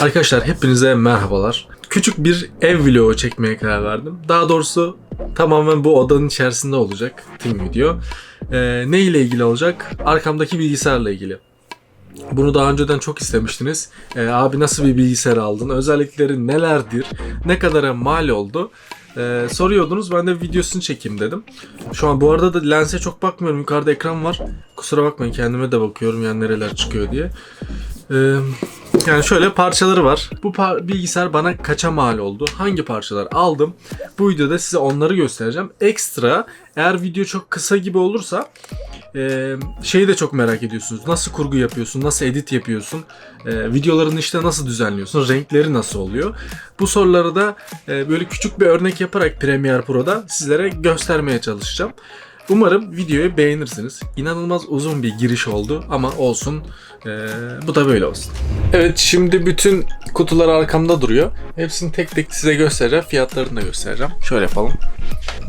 Arkadaşlar hepinize merhabalar. Küçük bir ev vlogu çekmeye karar verdim. Daha doğrusu tamamen bu odanın içerisinde olacak tüm video. Ee, ne ile ilgili olacak? Arkamdaki bilgisayarla ilgili. Bunu daha önceden çok istemiştiniz. Ee, abi nasıl bir bilgisayar aldın? Özellikleri nelerdir? Ne kadara mal oldu? Ee, soruyordunuz. Ben de videosunu çekeyim dedim. Şu an bu arada da lense çok bakmıyorum. Yukarıda ekran var. Kusura bakmayın kendime de bakıyorum yani nereler çıkıyor diye. Ee, yani şöyle parçaları var. Bu par- bilgisayar bana kaça mal oldu? Hangi parçalar aldım? Bu videoda size onları göstereceğim. Ekstra eğer video çok kısa gibi olursa e, şeyi de çok merak ediyorsunuz. Nasıl kurgu yapıyorsun? Nasıl edit yapıyorsun? E, videolarını işte nasıl düzenliyorsun? Renkleri nasıl oluyor? Bu soruları da e, böyle küçük bir örnek yaparak Premiere Pro'da sizlere göstermeye çalışacağım. Umarım videoyu beğenirsiniz. İnanılmaz uzun bir giriş oldu ama olsun. Ee, bu da böyle olsun. Evet şimdi bütün kutular arkamda duruyor. Hepsini tek tek size göstereceğim. Fiyatlarını da göstereceğim. Şöyle yapalım.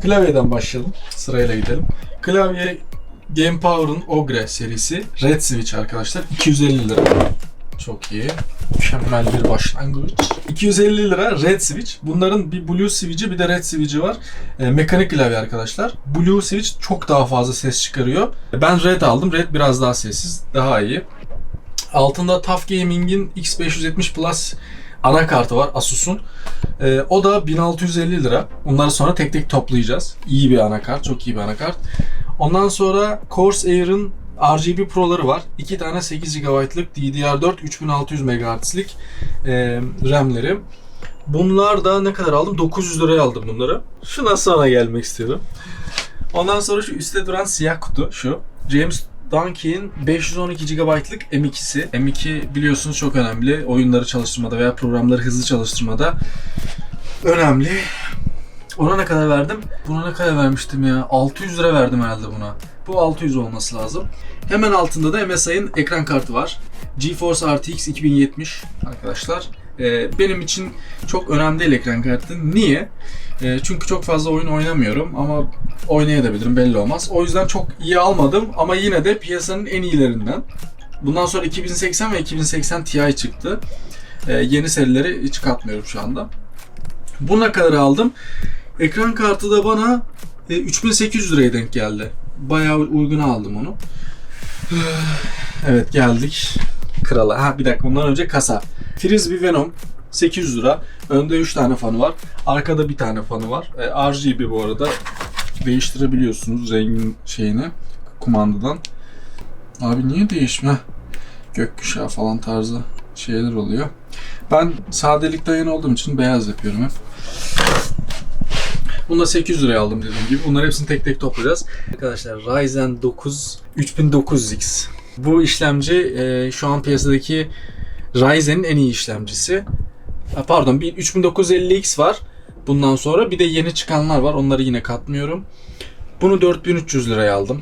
Klavyeden başlayalım. Sırayla gidelim. Klavye Game Power'ın Ogre serisi Red Switch arkadaşlar. 250 lira. Çok iyi. Mükemmel bir başlangıç. 250 lira Red Switch. Bunların bir Blue Switch'i bir de Red Switch'i var. E, mekanik klavye arkadaşlar. Blue Switch çok daha fazla ses çıkarıyor. Ben Red aldım. Red biraz daha sessiz. Daha iyi. Altında TUF Gaming'in X570 Plus anakartı var Asus'un. E, o da 1650 lira. Bunları sonra tek tek toplayacağız. İyi bir anakart. Çok iyi bir anakart. Ondan sonra Corsair'ın RGB Pro'ları var. 2 tane 8 GB'lık DDR4 3600 MHz'lik e, RAM'leri. Bunlar da ne kadar aldım? 900 liraya aldım bunları. Şuna sonra gelmek istiyorum. Ondan sonra şu üstte duran siyah kutu şu. James Dunkin'in 512 GB'lık M2'si. M2 biliyorsunuz çok önemli. Oyunları çalıştırmada veya programları hızlı çalıştırmada önemli. Ona ne kadar verdim? Buna ne kadar vermiştim ya? 600 lira verdim herhalde buna. Bu 600 olması lazım. Hemen altında da MSI'ın ekran kartı var. GeForce RTX 2070 arkadaşlar. Ee, benim için çok önemli değil ekran kartı. Niye? Ee, çünkü çok fazla oyun oynamıyorum ama oynayabilirim belli olmaz. O yüzden çok iyi almadım ama yine de piyasanın en iyilerinden. Bundan sonra 2080 ve 2080 Ti çıktı. Ee, yeni serileri hiç katmıyorum şu anda. Bu ne kadar aldım? Ekran kartı da bana e, 3800 liraya denk geldi. Bayağı uyguna aldım onu. Evet geldik krala. Ha bir dakika bundan önce kasa. Frisbee Venom 800 lira. Önde 3 tane fanı var. Arkada bir tane fanı var. E, RGB bu arada. Değiştirebiliyorsunuz rengin şeyini kumandadan. Abi niye değişme? Gökkuşağı falan tarzı şeyler oluyor. Ben sadelikten yana olduğum için beyaz yapıyorum hep. Bunu da 800 liraya aldım dediğim gibi. Bunları hepsini tek tek toplayacağız. Arkadaşlar Ryzen 9 3900X. Bu işlemci e, şu an piyasadaki Ryzen'in en iyi işlemcisi. Ha, Pardon bir 3950X var. Bundan sonra bir de yeni çıkanlar var. Onları yine katmıyorum. Bunu 4300 liraya aldım.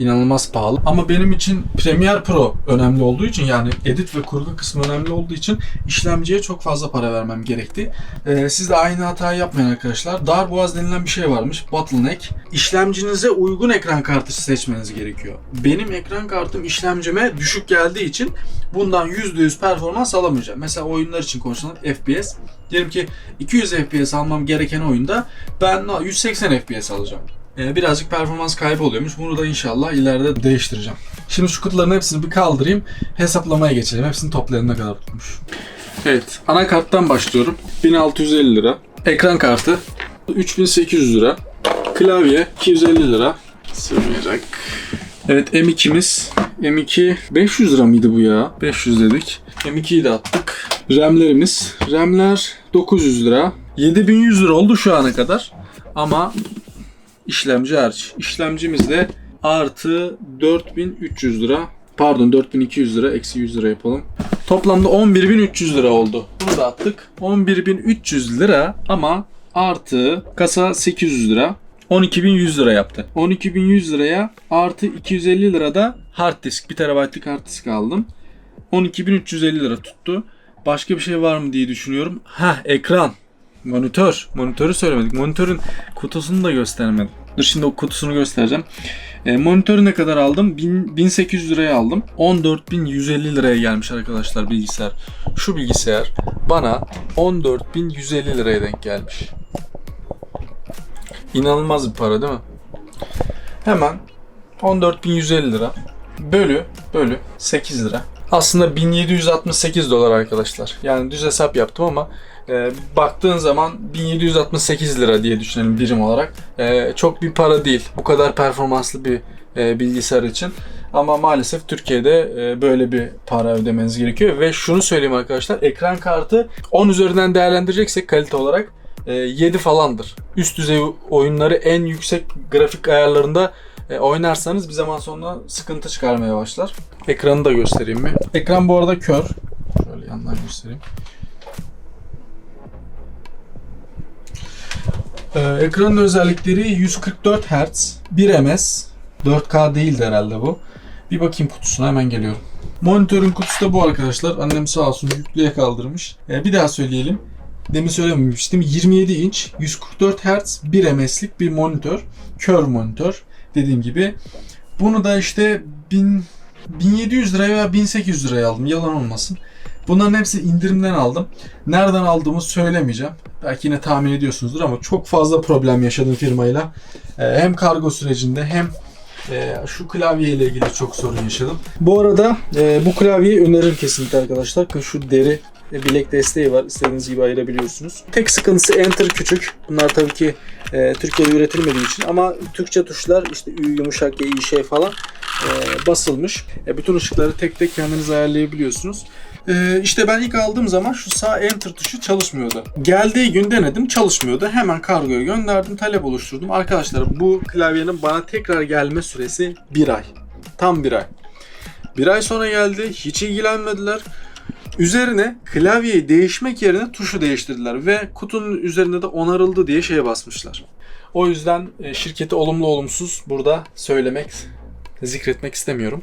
İnanılmaz pahalı. Ama benim için Premiere Pro önemli olduğu için yani edit ve kurgu kısmı önemli olduğu için işlemciye çok fazla para vermem gerekti. Ee, siz de aynı hatayı yapmayın arkadaşlar. Darboğaz denilen bir şey varmış. Bottleneck. İşlemcinize uygun ekran kartı seçmeniz gerekiyor. Benim ekran kartım işlemcime düşük geldiği için bundan %100 performans alamayacağım. Mesela oyunlar için konuşalım FPS. Diyelim ki 200 FPS almam gereken oyunda ben 180 FPS alacağım. Ee, birazcık performans kaybı oluyormuş. Bunu da inşallah ileride değiştireceğim. Şimdi şu kutuların hepsini bir kaldırayım. Hesaplamaya geçelim. Hepsini toplayalım ne kadar tutmuş. Evet. Anakarttan başlıyorum. 1650 lira. Ekran kartı 3800 lira. Klavye 250 lira. Sığmayacak. Evet M2'miz. M2 500 lira mıydı bu ya? 500 dedik. M2'yi de attık. RAM'lerimiz. RAM'ler 900 lira. 7100 lira oldu şu ana kadar. Ama işlemci hariç. İşlemcimiz de artı 4300 lira. Pardon 4200 lira eksi 100 lira yapalım. Toplamda 11300 lira oldu. Bunu da attık. 11300 lira ama artı kasa 800 lira. 12.100 lira yaptı. 12.100 liraya artı 250 lira da hard disk. 1 terabaytlık hard disk aldım. 12.350 lira tuttu. Başka bir şey var mı diye düşünüyorum. Ha ekran. Monitör. Monitörü söylemedik. Monitörün kutusunu da göstermedim. Dur şimdi o kutusunu göstereceğim. E, monitörü ne kadar aldım? 1000 1800 liraya aldım. 14150 liraya gelmiş arkadaşlar bilgisayar. Şu bilgisayar bana 14150 liraya denk gelmiş. İnanılmaz bir para değil mi? Hemen 14.150 lira bölü bölü 8 lira. Aslında 1768 dolar arkadaşlar. Yani düz hesap yaptım ama e, baktığın zaman 1768 lira diye düşünelim birim olarak. E, çok bir para değil. Bu kadar performanslı bir e, bilgisayar için. Ama maalesef Türkiye'de e, böyle bir para ödemeniz gerekiyor. Ve şunu söyleyeyim arkadaşlar. Ekran kartı 10 üzerinden değerlendireceksek kalite olarak e, 7 falandır. Üst düzey oyunları en yüksek grafik ayarlarında e, oynarsanız bir zaman sonra sıkıntı çıkarmaya başlar. Ekranı da göstereyim mi? Ekran bu arada kör. Şöyle yandan göstereyim. Ee, ekranın özellikleri 144 Hz, 1 ms, 4K değildi herhalde bu. Bir bakayım kutusuna hemen geliyorum. Monitörün kutusu da bu arkadaşlar. Annem sağ olsun yüklüye kaldırmış. Ee, bir daha söyleyelim. Demin söylememiştim. 27 inç, 144 Hz, 1 ms'lik bir monitör. Kör monitör. Dediğim gibi. Bunu da işte 1000, 1700 liraya veya 1800 liraya aldım. Yalan olmasın. Bunların hepsi indirimden aldım. Nereden aldığımı söylemeyeceğim. Belki yine tahmin ediyorsunuzdur ama çok fazla problem yaşadım firmayla. Ee, hem kargo sürecinde hem e, şu klavye ile ilgili çok sorun yaşadım. Bu arada e, bu klavyeyi öneririm kesinlikle arkadaşlar. Şu deri bilek desteği var. İstediğiniz gibi ayırabiliyorsunuz. Tek sıkıntısı enter küçük. Bunlar tabii ki e, Türkiye'de üretilmediği için ama Türkçe tuşlar işte Ü yumuşak İ, şey falan e, basılmış. E, bütün ışıkları tek tek kendiniz ayarlayabiliyorsunuz. E, işte ben ilk aldığım zaman şu sağ enter tuşu çalışmıyordu. Geldiği gün denedim çalışmıyordu. Hemen kargoya gönderdim, talep oluşturdum. Arkadaşlar bu klavyenin bana tekrar gelme süresi bir ay. Tam bir ay. Bir ay sonra geldi. Hiç ilgilenmediler. Üzerine klavyeyi değişmek yerine tuşu değiştirdiler ve kutunun üzerinde de onarıldı diye şeye basmışlar. O yüzden e, şirketi olumlu olumsuz burada söylemek, zikretmek istemiyorum.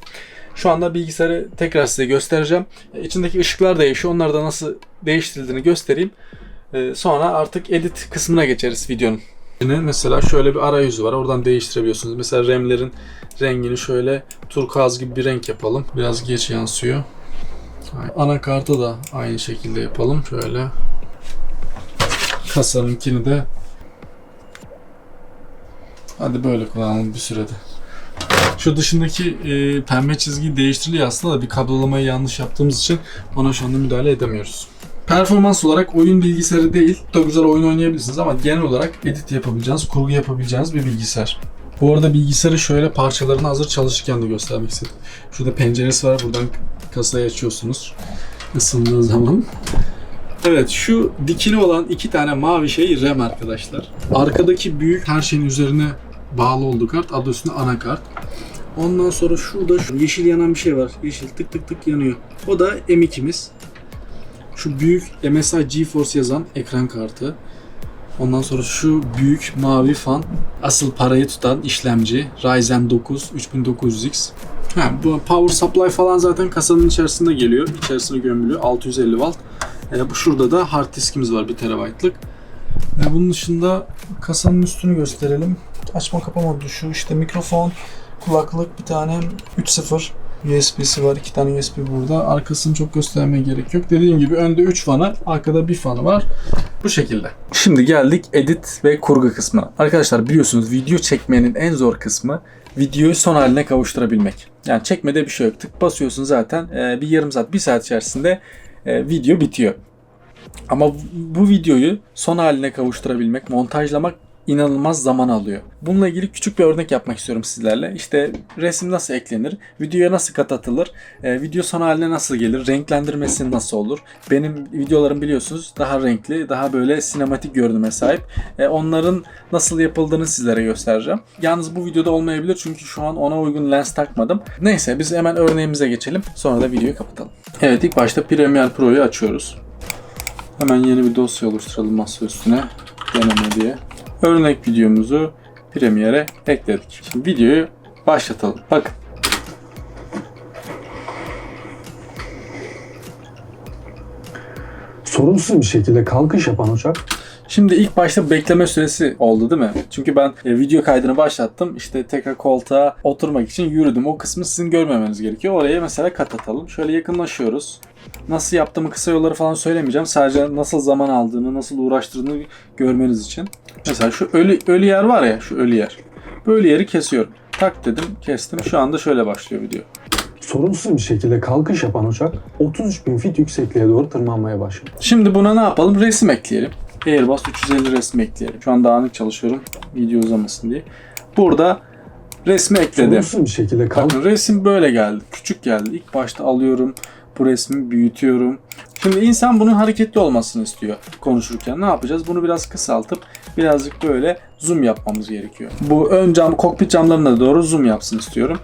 Şu anda bilgisayarı tekrar size göstereceğim. E, İçindeki ışıklar değişiyor. Onlar da nasıl değiştirildiğini göstereyim. E, Sonra artık edit kısmına geçeriz videonun. Mesela şöyle bir arayüzü var. Oradan değiştirebiliyorsunuz. Mesela RAM'lerin rengini şöyle turkuaz gibi bir renk yapalım. Biraz geç yansıyor. Anakartı da aynı şekilde yapalım. Şöyle. Kasanınkini de hadi böyle kullanalım bir sürede. Şu dışındaki e, pembe çizgi değiştiriliyor aslında da bir kablolamayı yanlış yaptığımız için ona şu anda müdahale edemiyoruz. Performans olarak oyun bilgisayarı değil. Çok güzel oyun oynayabilirsiniz ama genel olarak edit yapabileceğiniz, kurgu yapabileceğiniz bir bilgisayar. Bu arada bilgisayarı şöyle parçalarını hazır çalışırken de göstermek istedim. Şurada penceresi var. Buradan kasayı açıyorsunuz. Isındığı zaman. Evet şu dikili olan iki tane mavi şey RAM arkadaşlar. Arkadaki büyük her şeyin üzerine bağlı olduğu kart adı üstünde anakart. Ondan sonra şurada şu yeşil yanan bir şey var. Yeşil tık tık tık yanıyor. O da M2'miz. Şu büyük MSI GeForce yazan ekran kartı. Ondan sonra şu büyük mavi fan asıl parayı tutan işlemci Ryzen 9 3900X. Ha, bu power supply falan zaten kasanın içerisinde geliyor. İçerisine gömülüyor. 650 watt. E, bu şurada da hard diskimiz var 1 terabaytlık. E, bunun dışında kasanın üstünü gösterelim. Açma kapama tuşu, işte mikrofon, kulaklık bir tane 3.0 USB'si var. iki tane USB burada. Arkasını çok göstermeye gerek yok. Dediğim gibi önde 3 fanı, arkada bir fanı var. Bu şekilde. Şimdi geldik edit ve kurgu kısmına. Arkadaşlar biliyorsunuz video çekmenin en zor kısmı videoyu son haline kavuşturabilmek. Yani çekmede bir şey yok. Tık basıyorsun zaten e, bir yarım saat, bir saat içerisinde e, video bitiyor. Ama bu videoyu son haline kavuşturabilmek, montajlamak inanılmaz zaman alıyor. Bununla ilgili küçük bir örnek yapmak istiyorum sizlerle. İşte resim nasıl eklenir, videoya nasıl kat atılır, e, video son haline nasıl gelir, renklendirmesi nasıl olur. Benim videolarım biliyorsunuz daha renkli, daha böyle sinematik görünüme sahip. E, onların nasıl yapıldığını sizlere göstereceğim. Yalnız bu videoda olmayabilir çünkü şu an ona uygun lens takmadım. Neyse biz hemen örneğimize geçelim. Sonra da videoyu kapatalım. Evet ilk başta Premiere Pro'yu açıyoruz. Hemen yeni bir dosya oluşturalım masa üstüne. Deneme diye. Örnek videomuzu Premiere'e ekledik. Şimdi videoyu başlatalım. Bakın. Sorunsuz bir şekilde kalkış yapan uçak Şimdi ilk başta bekleme süresi oldu değil mi? Çünkü ben e, video kaydını başlattım. İşte tekrar koltuğa oturmak için yürüdüm. O kısmı sizin görmemeniz gerekiyor. Oraya mesela kat atalım. Şöyle yakınlaşıyoruz. Nasıl yaptığımı kısa yolları falan söylemeyeceğim. Sadece nasıl zaman aldığını, nasıl uğraştırdığını görmeniz için. Mesela şu ölü, ölü yer var ya, şu ölü yer. Böyle yeri kesiyorum. Tak dedim, kestim. Şu anda şöyle başlıyor video. Sorunsuz bir şekilde kalkış yapan uçak 33 bin fit yüksekliğe doğru tırmanmaya başladı. Şimdi buna ne yapalım? Resim ekleyelim. Airbus 350 resim ekleyelim. Şu an dağınık çalışıyorum. Video uzamasın diye. Burada resmi ekledim. Sorunsuz bir şekilde kalk Bakın resim böyle geldi. Küçük geldi. İlk başta alıyorum. Bu resmi büyütüyorum. Şimdi insan bunun hareketli olmasını istiyor konuşurken. Ne yapacağız? Bunu biraz kısaltıp birazcık böyle zoom yapmamız gerekiyor. Bu ön cam, kokpit camlarına doğru zoom yapsın istiyorum.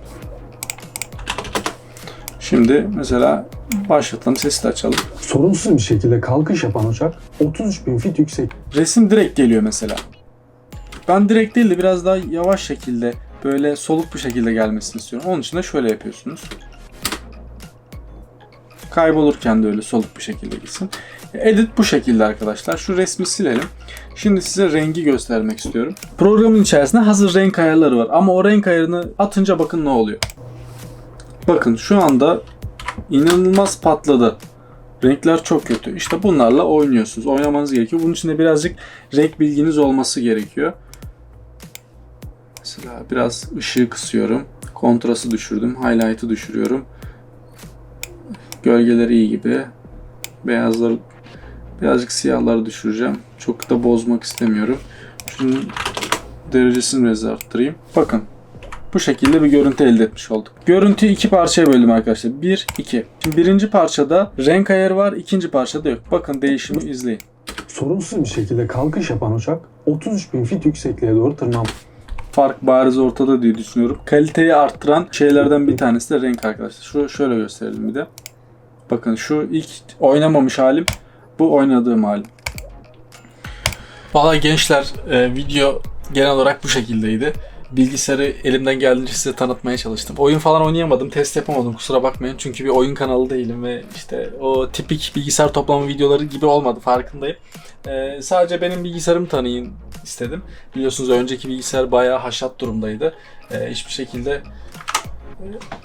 Şimdi mesela başlatalım. Sesi de açalım. sorunsuz bir şekilde kalkış yapan uçak 33 bin fit yüksek Resim direkt geliyor mesela. Ben direkt değil de biraz daha yavaş şekilde böyle soluk bir şekilde gelmesini istiyorum. Onun için de şöyle yapıyorsunuz. Kaybolurken de öyle soluk bir şekilde gitsin. Edit bu şekilde arkadaşlar. Şu resmi silelim. Şimdi size rengi göstermek istiyorum. Programın içerisinde hazır renk ayarları var. Ama o renk ayarını atınca bakın ne oluyor. Bakın şu anda inanılmaz patladı. Renkler çok kötü. İşte bunlarla oynuyorsunuz. Oynamanız gerekiyor. Bunun için de birazcık renk bilginiz olması gerekiyor. Mesela biraz ışığı kısıyorum. Kontrası düşürdüm. Highlight'ı düşürüyorum. Gölgeleri iyi gibi. Beyazları birazcık siyahları düşüreceğim. Çok da bozmak istemiyorum. Şunun derecesini biraz arttırayım. Bakın bu şekilde bir görüntü elde etmiş olduk. Görüntüyü iki parçaya böldüm arkadaşlar. Bir, iki. Şimdi birinci parçada renk ayarı var, ikinci parçada yok. Bakın değişimi izleyin. sorunsuz bir şekilde kalkış yapan uçak 33 bin fit yüksekliğe doğru tırman Fark bariz ortada diye düşünüyorum. Kaliteyi arttıran şeylerden bir tanesi de renk arkadaşlar. Şu şöyle gösterelim bir de. Bakın şu ilk oynamamış halim, bu oynadığım halim. Valla gençler e, video genel olarak bu şekildeydi. Bilgisayarı elimden geldiğince size tanıtmaya çalıştım. Oyun falan oynayamadım, test yapamadım kusura bakmayın. Çünkü bir oyun kanalı değilim ve işte o tipik bilgisayar toplama videoları gibi olmadı farkındayım. E, sadece benim bilgisayarımı tanıyın istedim. Biliyorsunuz önceki bilgisayar bayağı haşat durumdaydı. E, hiçbir şekilde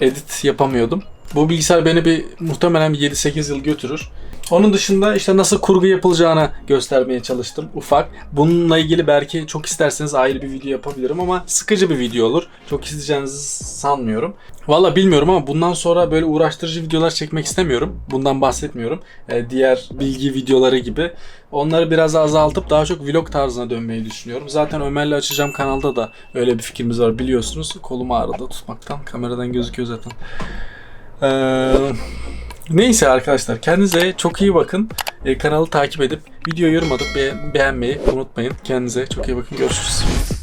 e, edit yapamıyordum. Bu bilgisayar beni bir muhtemelen bir 7-8 yıl götürür. Onun dışında işte nasıl kurgu yapılacağını göstermeye çalıştım ufak. Bununla ilgili belki çok isterseniz ayrı bir video yapabilirim ama sıkıcı bir video olur. Çok izleyeceğinizi sanmıyorum. Valla bilmiyorum ama bundan sonra böyle uğraştırıcı videolar çekmek istemiyorum. Bundan bahsetmiyorum. Ee, diğer bilgi videoları gibi. Onları biraz azaltıp daha çok vlog tarzına dönmeyi düşünüyorum. Zaten Ömer'le açacağım kanalda da öyle bir fikrimiz var biliyorsunuz. Kolum ağrıdı tutmaktan. Kameradan gözüküyor zaten. Ee, neyse arkadaşlar kendinize çok iyi bakın. Ee, kanalı takip edip videoyu yorum atıp be- beğenmeyi unutmayın. Kendinize çok iyi bakın. Görüşürüz.